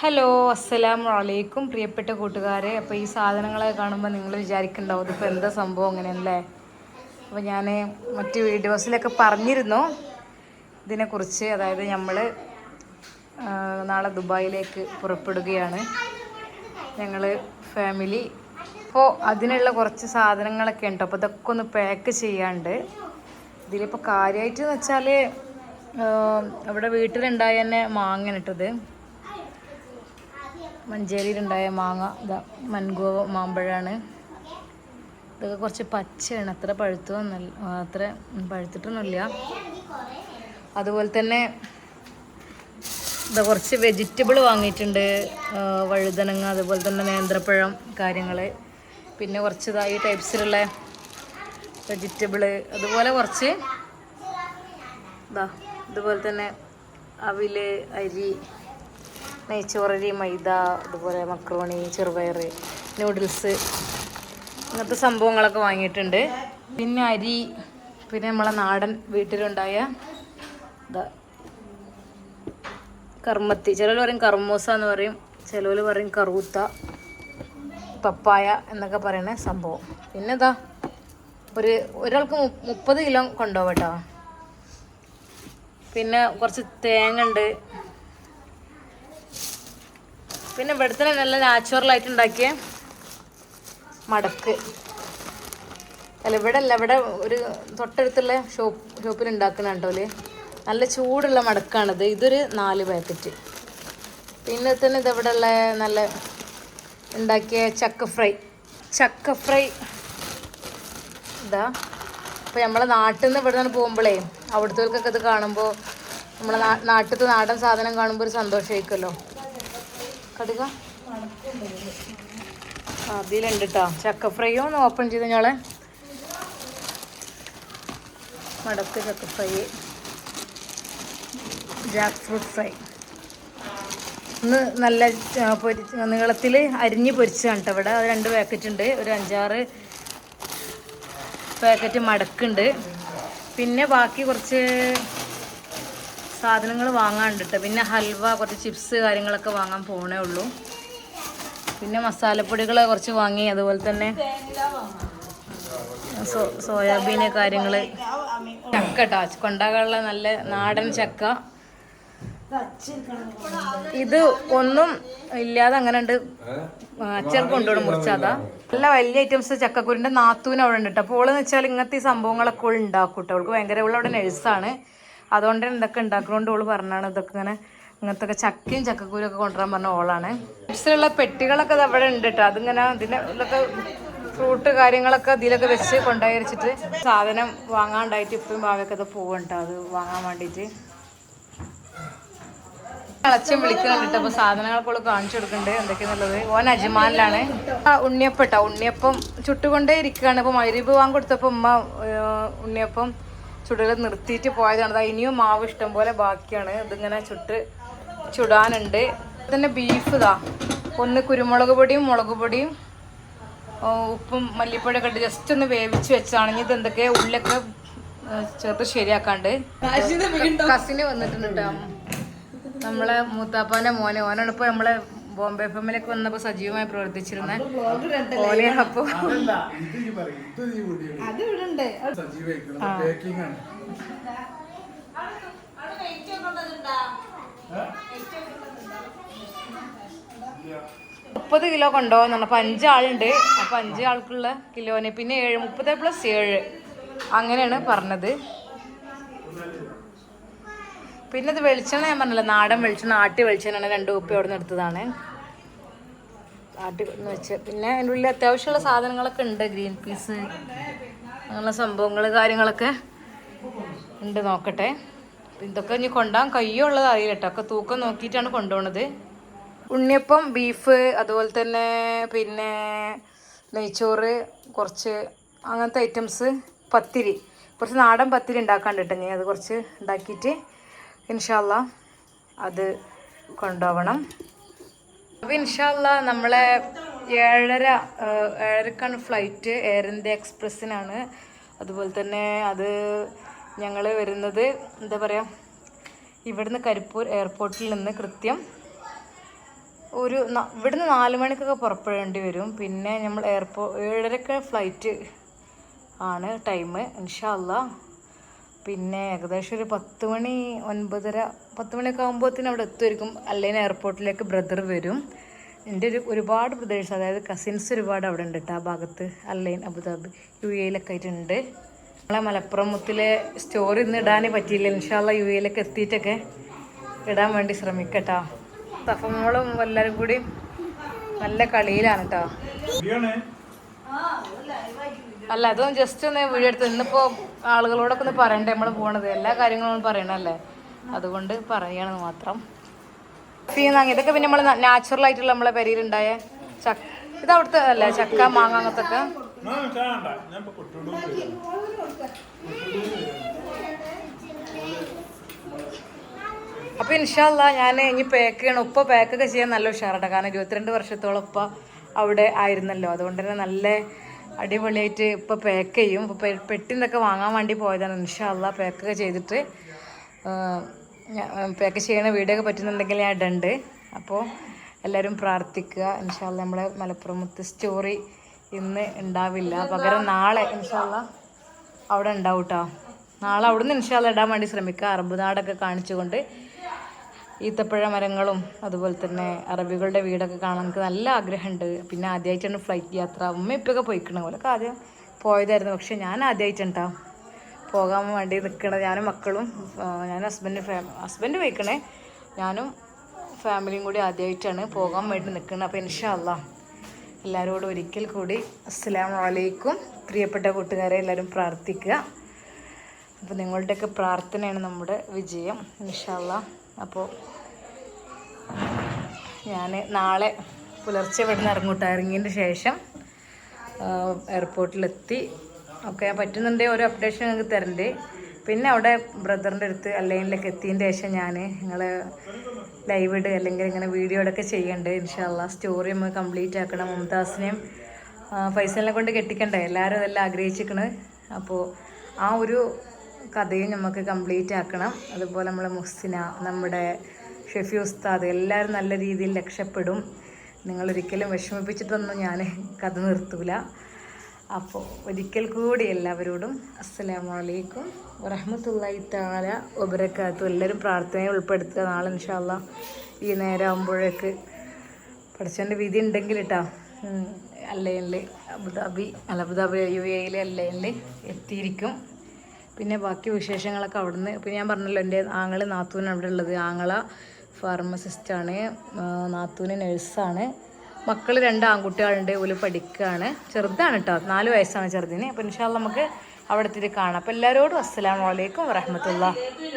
Hello അസ്സലാമു അലൈക്കും പ്രിയപ്പെട്ട കൂട്ടുകാരെ. അപ്പോൾ ഈ സാധനങ്ങളെ കാണുമ്പോൾ നിങ്ങൾ വിചാരിക്കുന്നുണ്ടാവും ഇതിപ്പോൾ എന്താ സംഭവം അങ്ങനെയല്ലേ? അപ്പോൾ ഞാൻ മറ്റ് വീഡിയോസിലൊക്കെ പറഞ്ഞിരുന്നു ഇതിനെക്കുറിച്ച്. അതായത് നമ്മൾ നാളെ ദുബായിലേക്ക് പുറപ്പെടുകയാണ്. ഞങ്ങൾ ഫാമിലി. അപ്പോൾ അതിനുള്ള കുറച്ച് സാധനങ്ങളൊക്കെ ഉണ്ട്. അപ്പോൾ ഇതൊക്കെ ഒന്ന് പാക്ക് ചെയ്യാണ്ട്. ഇതിലിപ്പോൾ കാര്യമായിട്ട് എന്ന് വെച്ചാൽ അവിടെ വീട്ടിലുണ്ടായി തന്നെ മാങ്ങ ഇട്ടത്. മഞ്ചേരിയിലുണ്ടായ മാങ്ങ ഇതാ മൻഗോവ മാമ്പഴമാണ് ഇതൊക്കെ കുറച്ച് പച്ചയാണ്. അത്ര പഴുത്തൊന്നല്ല അത്ര പഴുത്തിട്ടൊന്നുമില്ല. അതുപോലെ തന്നെ ഇതാ കുറച്ച് വെജിറ്റബിൾ വാങ്ങിയിട്ടുണ്ട് വഴുതനങ്ങ അതുപോലെ തന്നെ നേന്ത്രപ്പഴം കാര്യങ്ങൾ പിന്നെ കുറച്ച് ഇതാ ഈ ടൈപ്സിലുള്ള വെജിറ്റബിൾ അതുപോലെ കുറച്ച് ഇതാ ഇതുപോലെ തന്നെ അവിൽ അരി നെയ്ച്ചോറരി മൈദ അതുപോലെ മക്രോണി ചെറുപയർ നൂഡിൽസ് ഇങ്ങനത്തെ സംഭവങ്ങളൊക്കെ വാങ്ങിയിട്ടുണ്ട്. പിന്നെ അരി പിന്നെ നമ്മളെ നാടൻ വീട്ടിലുണ്ടായ കർമ്മത്തി. ചിലർ പറയും കർമ്മൂസ എന്ന് പറയും ചിലർ പറയും കറൂത്ത പപ്പായ എന്നൊക്കെ പറയുന്ന സംഭവം. പിന്നെ ഇതാ ഒരു ഒരാൾക്ക് മുപ്പത് കിലോ കൊണ്ടുപോകട്ടോ പിന്നെ കുറച്ച് തേങ്ങ ഉണ്ട്. പിന്നെ ഇവിടുത്തെ നല്ല നാച്ചുറലായിട്ട് ഉണ്ടാക്കിയ മടക്ക്. അല്ല ഇവിടെ അല്ല ഇവിടെ ഒരു തൊട്ടടുത്തുള്ള ഷോപ്പ് ഷോപ്പിൽ ഉണ്ടാക്കുന്ന കേട്ടോൽ നല്ല ചൂടുള്ള മടക്കാണിത്. ഇതൊരു നാല് പാക്കറ്റ് പിന്നെ തന്നെ ഇതവിടെ ഉള്ള നല്ല ഉണ്ടാക്കിയ ചക്ക ഫ്രൈ. ചക്ക ഫ്രൈ. ഇതാ. അപ്പോൾ നമ്മളെ നാട്ടിൽ നിന്ന് ഇവിടെ നിന്ന് പോകുമ്പോഴേ അവിടുത്തെ ഇത് കാണുമ്പോൾ നമ്മളെ നാട്ടിലത്തെ നാടൻ സാധനം കാണുമ്പോൾ ഒരു സന്തോഷമായിരിക്കുമല്ലോ കടുക. അതിലുണ്ട് കേട്ടോ ചക്ക ഫ്രൈ ഒന്ന് ഓപ്പൺ ചെയ്ത് ഞങ്ങളെ മടക്ക് ചക്ക ഫ്രൈ ജാക്ക് ഫ്രൂട്ട് ഫ്രൈ. ഒന്ന് നല്ല പൊരി നീളത്തിൽ അരിഞ്ഞ് പൊരിച്ചാണ് കേട്ടോ ഇവിടെ. അത് രണ്ട് പാക്കറ്റ് ഉണ്ട് ഒരു അഞ്ചാറ് പാക്കറ്റ് മടക്കുണ്ട്. പിന്നെ ബാക്കി കുറച്ച് സാധനങ്ങൾ വാങ്ങാനുണ്ട് കേട്ടോ പിന്നെ ഹൽവ കുറച്ച് ചിപ്സ് കാര്യങ്ങളൊക്കെ വാങ്ങാൻ പോണേ ഉള്ളൂ. പിന്നെ മസാലപ്പൊടികൾ കുറച്ച് വാങ്ങി അതുപോലെ തന്നെ സോ സോയാബീന് കാര്യങ്ങൾ ചക്ക കേട്ടോ കൊണ്ടാകാനുള്ള നല്ല നാടൻ ചക്ക. ഇത് ഒന്നും ഇല്ലാതെ അങ്ങനെ ഉണ്ട്. അച്ഛൻ കൊണ്ടുപോകണം മുറിച്ചാതാ നല്ല വലിയ ഐറ്റംസ് ചക്കക്കുരിന്റെ നാത്തൂന് അവിടെ ഉണ്ട് കേട്ടോ അപ്പോൾ ഓളെന്ന് വെച്ചാൽ ഇങ്ങനത്തെ സംഭവങ്ങളൊക്കെ ഉണ്ടാക്കും കേട്ടോ അവൾക്ക് ഭയങ്കര അവിടെ നഴ്സാണ് അതുകൊണ്ട് തന്നെ ഇതൊക്കെ ഉണ്ടാക്കുന്നതുകൊണ്ട് ഓൾ പറഞ്ഞാണ് ഇതൊക്കെ ഇങ്ങനെ ഇങ്ങനത്തെ ഒക്കെ ചക്കയും ചക്കക്കൂരും ഒക്കെ കൊണ്ടുവരാൻ പറഞ്ഞ ഓളാണ്. ചിപ്സിലുള്ള പെട്ടികളൊക്കെ ഇത് അവിടെ ഉണ്ട് കേട്ടോ അതിങ്ങനെ ഇതിനെ ഇതൊക്കെ ഫ്രൂട്ട് കാര്യങ്ങളൊക്കെ ഇതിലൊക്കെ വെച്ച് കൊണ്ടുപോയി വെച്ചിട്ട് സാധനം വാങ്ങാണ്ടായിട്ട് ഇപ്പം ഭാവിയൊക്കെ ഇത് പോവുന്നുണ്ടോ അത് വാങ്ങാൻ വേണ്ടിയിട്ട് അളച്ചം വിളിക്കുന്നുണ്ട് അപ്പൊ സാധനങ്ങളൊക്കെ കാണിച്ചു കൊടുക്കുന്നുണ്ട്. എന്തൊക്കെയാന്നുള്ളത്. ഓൻ അജ്മാനിലാണ്. ആ ഉണ്ണിയപ്പം കേട്ടോ ഉണ്ണിയപ്പം ചുട്ടുകൊണ്ടേ ഇരിക്കുകയാണ് ഇപ്പൊ മൈരീബ് വാങ്ങി കൊടുത്തപ്പോ ഉമ്മ ഉണ്ണിയപ്പം ചുടൽ നിർത്തിയിട്ട് പോയതാണ്. ദാ ഇനിയും മാവ് ഇഷ്ടം പോലെ ബാക്കിയാണ്. ഇതിങ്ങനെ ചുട്ട് ചുടാനുണ്ട്. തന്നെ ബീഫ് ഇതാ ഒന്ന് കുരുമുളക് പൊടിയും മുളക് പൊടിയും ഉപ്പും മല്ലിപ്പൊടിയൊക്കെ ഇട്ട് ജസ്റ്റ് ഒന്ന് വേവിച്ച് വെച്ചാണെങ്കിൽ ഇത് എന്തൊക്കെയാ ഉള്ളിലൊക്കെ ചേർത്ത് ശരിയാക്കാണ്ട്. കസിന് വന്നിട്ടുണ്ട്? ട്ടോ. നമ്മളെ മൂത്താപ്പാന്റെ മോനെ. ഓനാണ് ഇപ്പൊ നമ്മളെ ബോംബെ ഫാമിലൊക്കെ വന്നപ്പോ സജീവമായി പ്രവർത്തിച്ചിരുന്ന അപ്പൊ മുപ്പത് കിലോ കൊണ്ടുപോകുന്നുണ്ട് അപ്പൊ അഞ്ചാളുണ്ട്. അപ്പൊ അഞ്ചാൾക്കുള്ള കിലോന് പിന്നെ ഏഴ് മുപ്പത് പ്ലസ് ഏഴ്. അങ്ങനെയാണ് പറഞ്ഞത്. പിന്നെ ഇത് വെളിച്ചെണ്ണ ഞാൻ പറഞ്ഞല്ലോ? നാടൻ വെളിച്ചെണ്ണ ആട്ടി വെളിച്ചെണ്ണ രണ്ട് കുപ്പി അവിടെ നിന്ന് എടുത്തതാണ്. ആട്ടി എന്ന് വെച്ച് പിന്നെ അതിന്റെ ഉള്ളിൽ അത്യാവശ്യമുള്ള സാധനങ്ങളൊക്കെ ഉണ്ട് ഗ്രീൻ പീസ് അങ്ങനെയുള്ള സംഭവങ്ങൾ കാര്യങ്ങളൊക്കെ ഉണ്ട് നോക്കട്ടെ. ഇതൊക്കെ ഇനി കൊണ്ടുപോകാൻ കയ്യുള്ളത് അറിയില്ല കേട്ടോ ഒക്കെ തൂക്കം നോക്കിയിട്ടാണ് കൊണ്ടുപോണത്. ഉണ്ണിയപ്പം ബീഫ് അതുപോലെ തന്നെ പിന്നെ നെയ്ച്ചോറ് കുറച്ച് അങ്ങനത്തെ ഐറ്റംസ് പത്തിരി. കുറച്ച് നാടൻ പത്തിരി ഉണ്ടാക്കാണ്ടിട്ട് ഞാൻ അത് കുറച്ച് ഉണ്ടാക്കിയിട്ട് ഇൻഷാല്ല അത് കൊണ്ടുപോകണം അപ്പോൾ ഇൻഷാല്ല നമ്മളെ ഏഴര ഏഴരക്കാണ് ഫ്ലൈറ്റ് എയർ ഇന്ത്യ എക്സ്പ്രസ്സിനാണ് അതുപോലെ തന്നെ അത് ഞങ്ങൾ വരുന്നത് എന്താ പറയുക ഇവിടുന്ന് കരിപ്പൂർ എയർപോർട്ടിൽ നിന്ന് കൃത്യം ഒരു ഇവിടുന്ന് നാല് മണിക്കൊക്കെ പുറപ്പെടേണ്ടി വരും. പിന്നെ നമ്മൾ എയർപോർട്ട് ഏഴരക്ക് ഫ്ലൈറ്റ് ആണ് ടൈം ഇൻഷാല്ല. പിന്നെ ഏകദേശം ഒരു പത്ത് മണി ഒൻപതര പത്ത് മണിയൊക്കെ ആകുമ്പോഴത്തേനും അവിടെ എത്തുമായിരിക്കും അല്ലെങ്കിൽ എയർപോർട്ടിലേക്ക് ബ്രദർ വരും. എന്റെ ഒരു ഒരുപാട് പ്രദേശം അതായത് കസിൻസ് ഒരുപാട് അവിടെ ഉണ്ട് കേട്ടോ ആ ഭാഗത്ത്. അല്ലൈൻ അബുദാബി യു എയിലൊക്കെ ആയിട്ടുണ്ട്. നമ്മളെ മലപ്പുറം മുത്തിലെ സ്റ്റോറി ഇന്ന് ഇടാനേ പറ്റിയില്ല. ഇൻഷാല്ല യു എയിലൊക്കെ എത്തിയിട്ടൊക്കെ ഇടാൻ വേണ്ടി ശ്രമിക്കട്ടോ സഫമോളും എല്ലാവരും കൂടി നല്ല കളിയിലാണ് കേട്ടോ. അല്ല അതൊന്നും ജസ്റ്റ് ഒന്ന് വീഡിയോ എടുത്ത് ഇന്നിപ്പോ ആളുകളോടൊക്കെ ഒന്ന് പറയണ്ടേ? നമ്മൾ പോണത് എല്ലാ കാര്യങ്ങളും പറയണല്ലേ? അതുകൊണ്ട് പറയണത് മാത്രം. ഇതൊക്കെ പിന്നെ നമ്മൾ നാച്ചുറൽ ആയിട്ടുള്ള നമ്മളെ പെരിയിലുണ്ടായ ചക്ക ഇത് അവിടുത്തെ അല്ല ചക്ക മാങ്ങ അങ്ങനത്തൊക്കെ? അപ്പൊ ഇൻഷാല്ല ഞാൻ ഇനി പാക്ക് ചെയ്യണം. ഉപ്പ പാക്കൊക്കെ ചെയ്യാൻ നല്ല ഉഷാറുണ്ട് കാരണം ഇരുപത്തിരണ്ട് വർഷത്തോളം ഉപ്പ അവിടെ ആയിരുന്നല്ലോ. അതുകൊണ്ട് തന്നെ നല്ല അടിപൊളിയായിട്ട് ഇപ്പോൾ പാക്ക് ചെയ്യും. ഇപ്പോൾ പെട്ടിന്നൊക്കെ വാങ്ങാൻ വേണ്ടി പോയതാണ്. ഇൻഷാല്ല പാക്കൊക്കെ ചെയ്തിട്ട് പാക്ക് ചെയ്യണ വീഡിയോ ഒക്കെ പറ്റുന്നുണ്ടെങ്കിൽ ഞാൻ ഇടണ്ട്. അപ്പോൾ എല്ലാവരും പ്രാർത്ഥിക്കുക. ഇൻഷാല്ല നമ്മളെ മലപ്പുറം മുത്ത് സ്റ്റോറി ഇന്ന് ഉണ്ടാവില്ല പകരം നാളെ ഇൻഷാല്ല അവിടെ ഉണ്ടാവും കേട്ടോ നാളെ അവിടുന്ന് ഇൻഷാല്ല ഇടാൻ വേണ്ടി ശ്രമിക്കുക. അറബ് നാടൊക്കെ കാണിച്ചുകൊണ്ട് ഈത്തപ്പഴ മരങ്ങളും അതുപോലെ തന്നെ അറബികളുടെ വീടൊക്കെ കാണാൻ എനിക്ക് നല്ല ആഗ്രഹമുണ്ട്. പിന്നെ ആദ്യമായിട്ടാണ് ഫ്ലൈറ്റ് യാത്ര. ഉമ്മ ഇപ്പൊക്കെ പോയിക്കണ പോലൊക്കെ ആദ്യം പോയതായിരുന്നു. പക്ഷെ ഞാൻ ആദ്യമായിട്ടുണ്ടാ പോകാൻ വേണ്ടി നിൽക്കണത് ഞാനും മക്കളും ഞാൻ ഹസ്ബൻഡ് ഹസ്ബൻഡ് പോയിക്കണേ. ഞാനും ഫാമിലിയും കൂടി ആദ്യമായിട്ടാണ് പോകാൻ വേണ്ടി നിൽക്കുന്നത് അപ്പോൾ ഇൻഷാല്ല എല്ലാവരോടും ഒരിക്കൽ കൂടി അസ്സലാമു വലൈക്കും പ്രിയപ്പെട്ട കൂട്ടുകാരെ എല്ലാവരും പ്രാർത്ഥിക്കുക. അപ്പോൾ നിങ്ങളുടെയൊക്കെ പ്രാർത്ഥനയാണ് നമ്മുടെ വിജയം. ഇൻഷാല്ല അപ്പോൾ ഞാൻ നാളെ പുലർച്ചെ ഇവിടെ നിന്ന് ഇറങ്ങൂട്ട ഇറങ്ങിയതിന് ശേഷം എയർപോർട്ടിലെത്തി ഒക്കെ പറ്റുന്നുണ്ടെങ്കിൽ ഒരു അപ്ഡേഷൻ നിങ്ങൾക്ക് തരണ്ട്. പിന്നെ അവിടെ ബ്രദറിന്റെ അടുത്ത് അല്ലെങ്കിലൊക്കെ എത്തിയതിന് ശേഷം ഞാൻ നിങ്ങൾ ലൈവ് ഇട് അല്ലെങ്കിൽ ഇങ്ങനെ വീഡിയോ ഇടൊക്കെ ചെയ്യേണ്ടത് ഇൻഷാല്ല സ്റ്റോറി നമ്മൾ കംപ്ലീറ്റ് ആക്കണം മുംതാസിനെയും ഫൈസലിനെ കൊണ്ട് കെട്ടിക്കണ്ടേ? എല്ലാവരും അതെല്ലാം ആഗ്രഹിച്ചിരിക്കണ് അപ്പോൾ ആ ഒരു കഥയും നമുക്ക് കംപ്ലീറ്റ് ആക്കണം. അതുപോലെ നമ്മളെ മുഹ്സിന നമ്മുടെ ഷെഫി ഉസ്താദ് എല്ലാവരും നല്ല രീതിയിൽ രക്ഷപ്പെടും. നിങ്ങളൊരിക്കലും വിഷമിപ്പിച്ചിട്ടൊന്നും ഞാൻ കഥ നിർത്തൂല. അപ്പോൾ ഒരിക്കൽ കൂടി എല്ലാവരോടും അസ്സലാമു അലൈക്കും വറഹമത്തല്ലായി താല വബറക്കാത്തു എല്ലാവരും പ്രാർത്ഥനയെ ഉൾപ്പെടുത്തുക. നാളെ ഇൻഷാല്ല ഈ നേരം ആകുമ്പോഴേക്ക് പഠിച്ചതിന്റെ വിധി ഉണ്ടെങ്കിൽ കേട്ടോ അല്ലേ അബുദാബി അല്ല അബുദാബി യു എയിലെ അല്ലയിൽ എത്തിയിരിക്കും. പിന്നെ ബാക്കി വിശേഷങ്ങളൊക്കെ അവിടുന്ന് പിന്നെ ഞാൻ പറഞ്ഞല്ലോ എന്റെ ആങ്ങൾ നാത്തൂൻ അവിടെ ഉള്ളത്. ആങ്ങള ഫാർമസിസ്റ്റാണ് നാത്തൂന് നഴ്സാണ് മക്കൾ രണ്ട് ആൺകുട്ടികളുണ്ട് ഒരു പഠിക്കുകയാണ് ചെറുതാണ് കേട്ടോ നാല് വയസ്സാണ് ചെറുതിന്. അപ്പോൾ ഇൻഷാല്ല നമുക്ക് അവിടെ എത്തിയിട്ട് കാണാം. അപ്പോൾ എല്ലാവരോടും അസ്സലാമു അലൈക്കും വറഹമത്തുള്ള